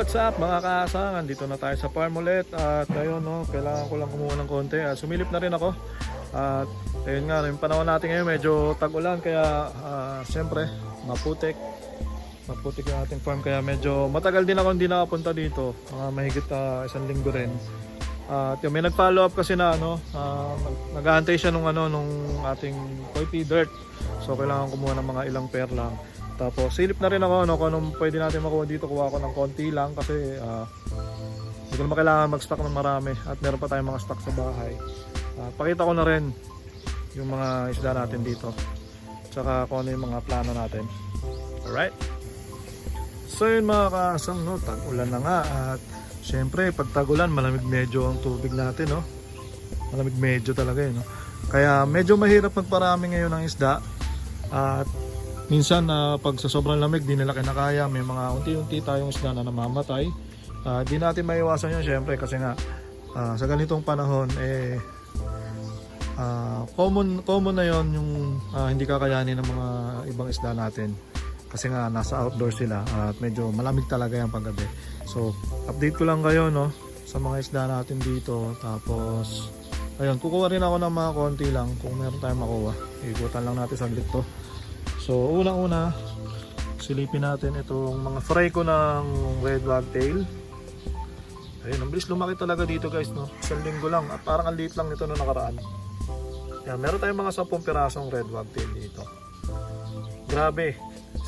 What's up mga kaasangan? Dito na tayo sa farm ulit. At ayun no, kailangan ko lang kumuha ng konti. At sumilip na rin ako. At ayun nga, yung panahon natin ngayon medyo tag-ulan. Kaya ah, siyempre maputik. Maputik yung ating farm. Kaya medyo matagal din ako hindi nakapunta dito. Mga mahigit ah, isang linggo rin. At yung may nag-follow up kasi na ano, nag- nag-aantay siya nung ano nung ating koi pea dirt. So kailangan kumuha ng mga ilang pair lang. Tapos silip na rin ako ano kung anong pwede natin makuha dito. Kuha ako ng konti lang kasi ah, hindi ko naman kailangan mag-stock ng marami at meron pa tayong mga stock sa bahay. Ah, pakita ko na rin yung mga isda natin dito. Tsaka kung ano yung mga plano natin. Alright? So yun mga kaasang no, tag-ulan na nga at syempre pag tag-ulan malamig medyo ang tubig natin no. Malamig medyo talaga eh no. Kaya medyo mahirap magparami ngayon ng isda at minsan na pag sa sobrang lamig di nila kinakaya. May mga unti-unti tayong isda na namamatay. Ah, di natin maiwasan yun syempre kasi nga ah, sa ganitong panahon eh ah, common common na yon yung ah, hindi kakayanin ng mga ibang isda natin. Kasi nga nasa outdoor sila at medyo malamig talaga yan paggabi. So update ko lang kayo no sa mga isda natin dito. Tapos ayun kukuha rin ako ng mga konti lang kung meron tayong makuha. Ikutan lang natin saglit to so unang una silipin natin itong mga fry ko ng red wagtail ayun ang bilis lumaki talaga dito guys no isang linggo lang at parang ang liit lang nito no nakaraan yan, meron tayong mga 10 pirasong red wagtail dito grabe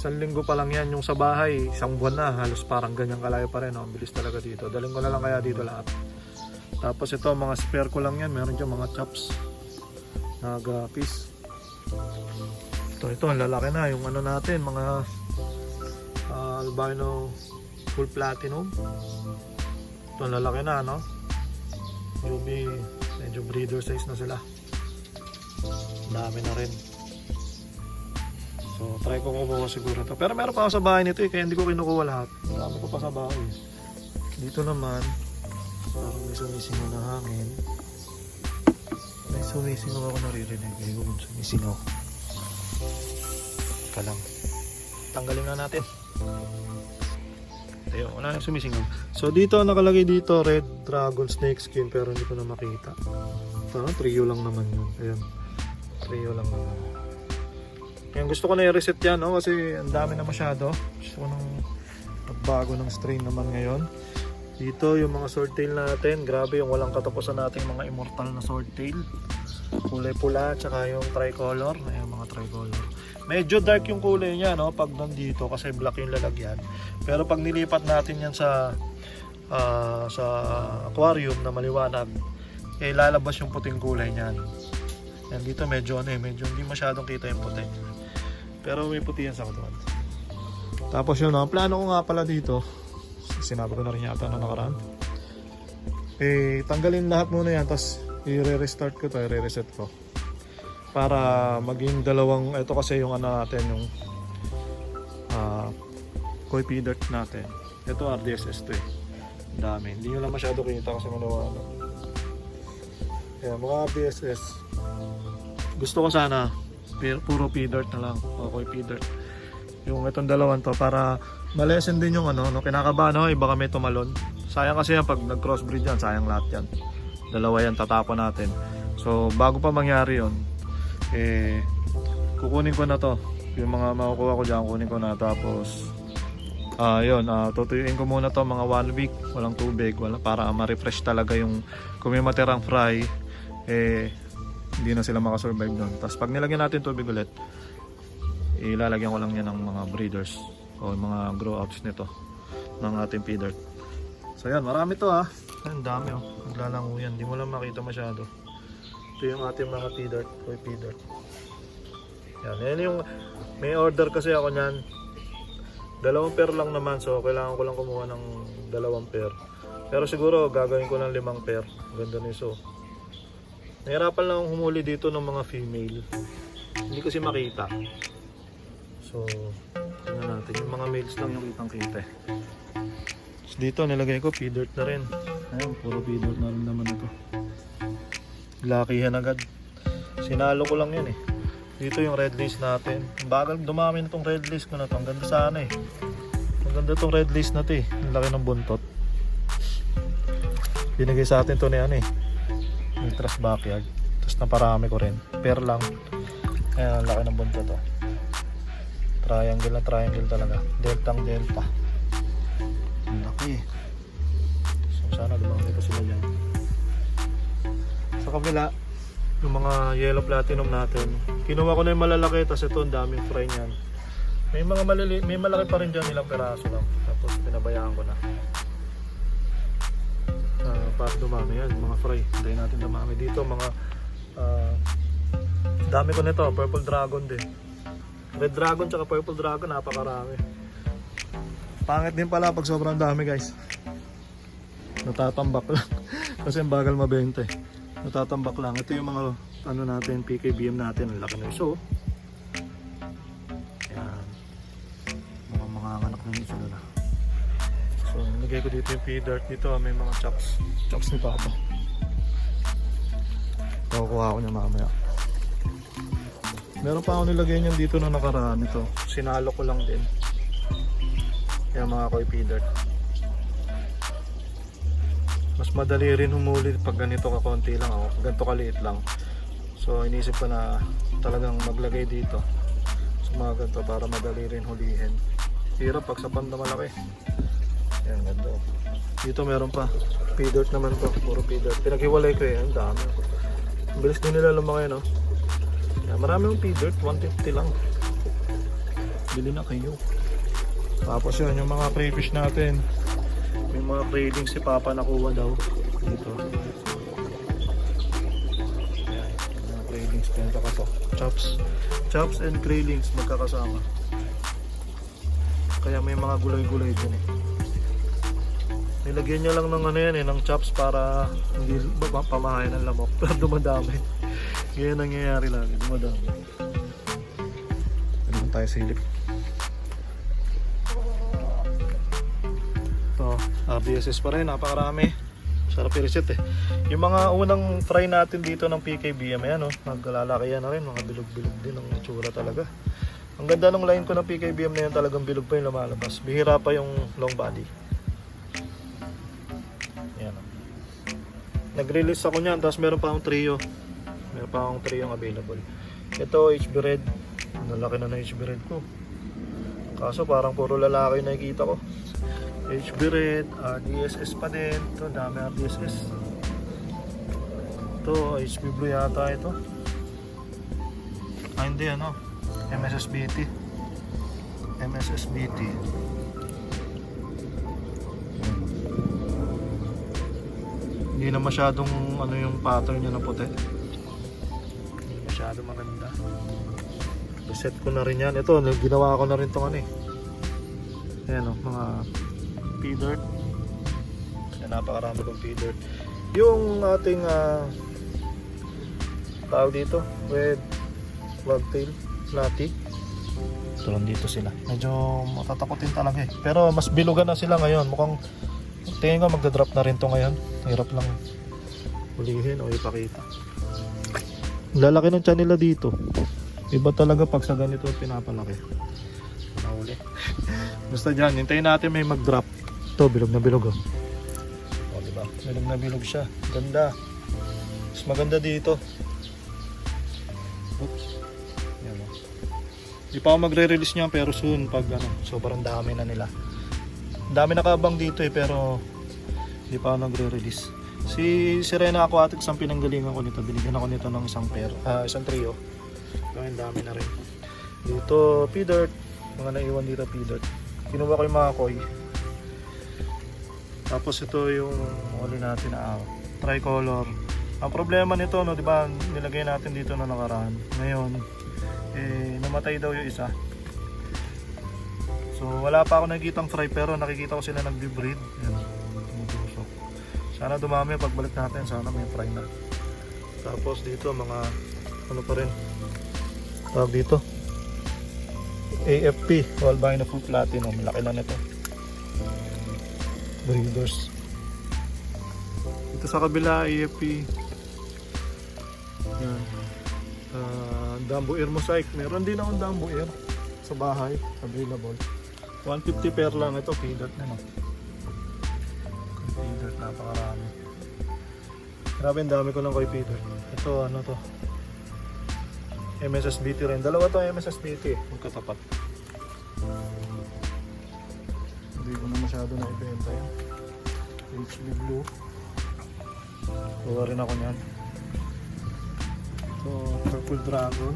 Isang linggo pa lang yan yung sa bahay, isang buwan na, halos parang ganyan kalayo pa rin. Oh. Ang bilis talaga dito. Daling ko na lang kaya dito lahat. Tapos ito, mga spare ko lang yan. Meron dyan mga chops. Nagapis. Ito, ito, ang lalaki na. Yung ano natin, mga ah, albino full platinum. Ito, ang lalaki na, no? Yubi, medyo breeder size na sila. Dami na rin. So, try ko kumuha siguro to. Pero meron pa ako sa bahay nito eh, kaya hindi ko kinukuha lahat. Marami ko pa sa bahay. Dito naman, parang may sumisingaw na hangin. May sumisingaw ako naririnig. Hindi ko kung sumisingaw. Teka lang. Tanggalin na natin. Ayun, wala nang sumisingaw. So dito nakalagay dito red dragon snake skin pero hindi ko na makita. Parang trio lang naman yun. Ayun. Trio lang naman. Kaya gusto ko na i-reset yan no? kasi ang dami na masyado. Gusto ko nang magbago ng strain naman ngayon. Dito yung mga swordtail natin, grabe yung walang katapusan nating mga immortal na swordtail. Kulay pula, tsaka yung tricolor, ayan mga tricolor. Medyo dark yung kulay niya no pag nandito kasi black yung lalagyan. Pero pag nilipat natin yan sa ah, sa aquarium na maliwanag, eh lalabas yung puting kulay niyan. Yan dito medyo ano eh, medyo hindi masyadong kita yung puti. Pero may puti yan sa katawan. Tapos yun, ang plano ko nga pala dito, sinabi ko na rin yata na nakaraan. Eh, tanggalin lahat muna yan, tapos i-restart ko to, i-reset ko. Para maging dalawang, ito kasi yung ano natin, yung ah koi dirt natin. Ito RDSS to eh. Dami. Hindi nyo lang masyado kita kasi maliwanag. Kaya mga RDSS, gusto ko sana puro pea dirt na lang o koi pea dirt yung itong dalawang to para malesen din yung ano no kinakabahan ako iba kami tumalon. Sayang kasi yan pag nag crossbreed yan sayang lahat yan. Dalawa yan tatapon natin. So bago pa mangyari yon eh kukunin ko na to. Yung mga makukuha ko dyan kunin ko na. Tapos ah yun ah tutuyuin ko muna to mga one week. Walang tubig wala, para ma-refresh talaga yung kung fry eh hindi na sila makasurvive doon. Tapos pag nilagyan natin tubig ulit, ilalagyan ko lang yan ng mga breeders o mga grow outs nito ng ating feeder. So yan, marami to ha. Ang dami oh. Naglalango yan. Hindi mo lang makita masyado. Ito yung ating mga feeder o feeder. Yan, yan yung may order kasi ako niyan. Dalawang pair lang naman so kailangan ko lang kumuha ng dalawang pair. Pero siguro gagawin ko ng limang pair. Ganda niso. Nahirapan lang humuli dito ng mga female. Hindi kasi makita. So, tingnan natin. Yung mga males lang yung kitang kita. So, dito nilagay ko dirt na rin. Ayun, puro dirt na rin naman ito. Lucky yan agad. Sinalo ko lang yan eh. Dito yung red lace natin. Ang bagal, dumami na tong red lace ko na to. Ang ganda sana eh. Ang ganda tong red lace na to eh. Ang laki ng buntot. Binigay sa atin to ni ano eh. Yung trust backyard. Tapos naparami ko rin. Pair lang. Ayan, ang laki ng buntot to. Triangle na triangle talaga. Deltang delta. Ang laki eh. So sana lumaki pa sila dyan. Sa kabila, yung mga yellow platinum natin. Kinuha ko na yung malalaki, tapos ito ang daming fry niyan. May mga malili, may malaki pa rin dyan ilang peraso lang. Tapos pinabayaan ko na. Ah, para dumami yan, mga fry. Hintayin natin dumami dito, mga ah, dami ko nito, purple dragon din. Red dragon tsaka purple dragon, napakarami. Pangit din pala pag sobrang dami guys. Natatambak lang. Kasi ang bagal mabenta. Natatambak lang. Ito yung mga ano natin, PKBM natin. Ang laki na iso. Ayan. Mga mga anak ng iso na. So, nilagay ko dito yung pea-dirt dito. May mga chops. Chops ni Papa. Kukuha ko niya mamaya. Meron pa ako nilagay niyan dito na nakaraan ito. Sinalo ko lang din. Kaya mga koy pea-dirt. Mas madali rin humuli pag ganito ka konti lang ako. Ganito kaliit lang. So inisip ko na talagang maglagay dito. Sa mga ganito para madali rin hulihin. Hirap pag sa panda malaki. Yan, ganda. oh. Dito meron pa. Pea-dirt naman to. Puro pea-dirt. Pinaghiwalay ko eh. Ang dami. Ang bilis din nila lumaki no. Yan, marami yung pea-dirt. 150 lang. Bili na kayo. Tapos yun, yung mga crayfish natin. May mga craving si Papa nakuha daw dito. Ayan, yung mga cravings benta ka to. Chops. Chops and cravings magkakasama. Kaya may mga gulay-gulay din eh. Nilagyan niya lang ng ano yan eh, ng chops para hindi ba- pamahay ng lamok. Pero dumadami. Ganyan nangyayari lagi, dumadami. Ano tayo silip? Ito, RDSS pa rin, napakarami. Sarap i-reset eh. Yung mga unang fry natin dito ng PKBM, ayan oh, naglalaki yan na rin, mga bilog-bilog din ang itsura talaga. Ang ganda ng line ko ng PKBM na yan, talagang bilog pa yung lumalabas. Bihira pa yung long body. Ayan oh. Nag-release ako niyan, tapos meron pa akong trio. Meron pa akong trio available. Ito, HB Red. Ang laki na ng HB Red ko. Kaso parang puro lalaki na nakikita ko. HB Red, RDSS pa din. Ito, dami RDSS. Ito, HB Blue yata ito. Ah, hindi ano. MSSBT. MSSBT. Hindi na masyadong ano yung pattern niya ng puti. Masyado maganda. Reset ko na rin yan. Ito, ginawa ko na rin itong ano eh. Ayan o, mga pea dirt. Ayan, napakarami kong pea dirt. Yung ating ah, tawag dito, red wagtail, flatty. Ito dito sila. Medyo matatakotin talaga eh. Pero mas bilugan na sila ngayon. Mukhang tingin ko magdadrop na rin to ngayon. Hirap lang hulihin o ipakita. Lalaki ng tiyan nila dito. Iba talaga pag sa ganito pinapalaki. Nahuli. Basta dyan, hintayin natin may mag-drop. Ito, bilog na bilog oh. O, diba? Bilog na bilog siya. Ganda. Mas maganda dito. Oops. Yan oh. Di pa ako magre-release niyan pero soon pag ano, sobrang dami na nila. Dami nakabang dito eh pero di pa ako nagre-release. Si Serena Aquatics ang pinanggalingan ko nito. Binigyan ako nito ng isang pair, ah, isang trio. Ang dami na rin. Dito, P-Dirt. Mga naiwan dito, P-Dirt. Kinuha ko yung mga koi. Tapos ito yung uli natin na out. Tricolor. Ang problema nito, no, di ba, nilagay natin dito na nakaraan. Ngayon, eh, namatay daw yung isa. So, wala pa ako nakikitang fry pero nakikita ko sila nag-breed. Yan. Sana dumami pagbalik natin, sana may fry na. Tapos dito, mga, ano pa rin, tawag dito, AFP, Albino Full Platinum, laki na nito. Breeders. Ito sa kabila, AFP. Yan. Uh, Dumbo Air Mosaic. Meron din akong Dumbo Air sa bahay. Available. 150 per lang ito, pidot na no. Pidot, napakarami. Grabe, ang dami ko ng koi pidot. Ito, ano to? MSSBT rin. Dalawa to MSSBT, magkatapat. Hindi ko na masyado na ibenta yan. HB Blue. Gawa rin ako niyan. Ito, Purple Dragon.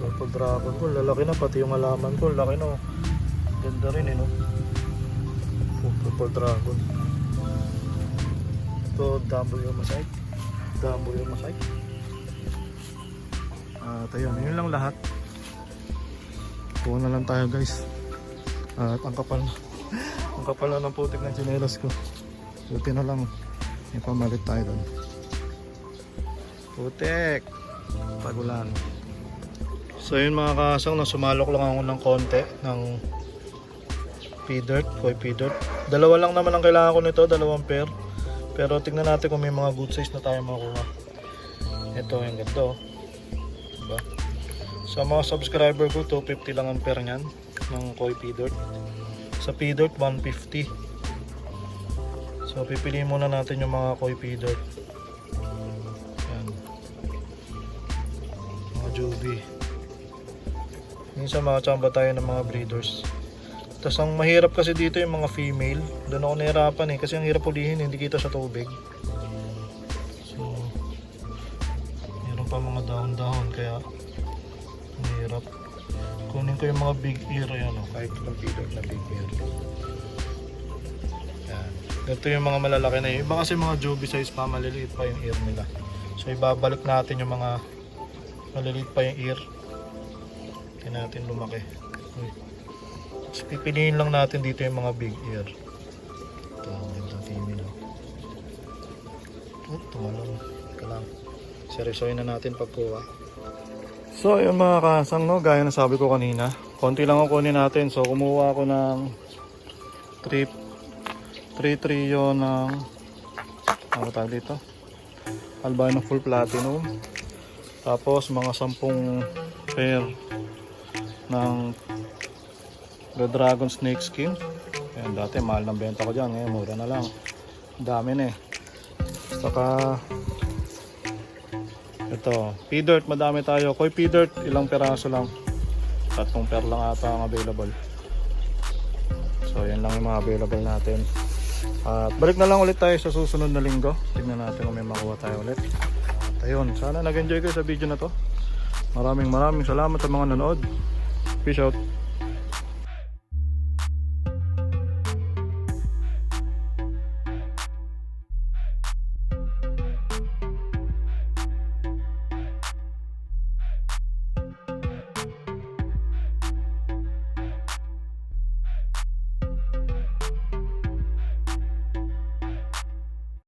Purple Dragon ko, lalaki na pati yung alaman ko, laki na. oh. Ganda rin eh, no? Purple Dragon. Ito, W Masai. W Masai. At ayun, yun lang lahat. Kuha na lang tayo guys. At ang kapal na. ang kapal na ng putik ng chinelas ko. Buti na lang. May pamalit tayo doon. Putik! Pagulan. So yun mga kasang, nasumalok lang ako ng konti ng P-dirt, koi P-dirt. Dalawa lang naman ang kailangan ko nito, dalawang pair. Pero tignan natin kung may mga good size na tayo makuha. Ito, yung ganito. Diba? Sa mga subscriber ko, 250 lang ang pair niyan ng koi P-dirt. Sa P-dirt, 150. So pipiliin muna natin yung mga koi P-dirt. Yan. Mga Joby. Minsan makachamba tayo ng mga breeders. Tapos ang mahirap kasi dito yung mga female. Doon ako nahirapan eh. Kasi ang hirap ulihin, hindi kita sa tubig. So, meron pa mga dahon-dahon kaya mahirap. Kunin ko yung mga big ear yan o. Kahit computer na big ear. Yan. Ito yung mga malalaki na yun. Iba kasi mga joby size pa, maliliit pa yung ear nila. So ibabalik natin yung mga maliliit pa yung ear. Kaya natin lumaki. Uy. Tapos pipiliin lang natin dito yung mga big ear. Ito, ito female. Oh, tumalong. Teka lang. Seryosoyin na natin pagkuha. So, yung mga kasang, no, gaya na sabi ko kanina, konti lang ang kunin natin. So, kumuha ako ng 3 3 trio ng ano tawag dito? Albino full platinum. Tapos mga 10 pair ng The Dragon Snake Skin. Ayan, dati mahal ng benta ko dyan. Ngayon, mura na lang. Ang Dami na eh. Saka ito, P-Dirt, madami tayo. Koi P-Dirt, ilang peraso lang. Tatlong pair lang ata ang available. So, yan lang yung mga available natin. At balik na lang ulit tayo sa susunod na linggo. Tignan natin kung may makuha tayo ulit. At ayun, sana nag-enjoy kayo sa video na to. Maraming maraming salamat sa mga nanood. Peace out.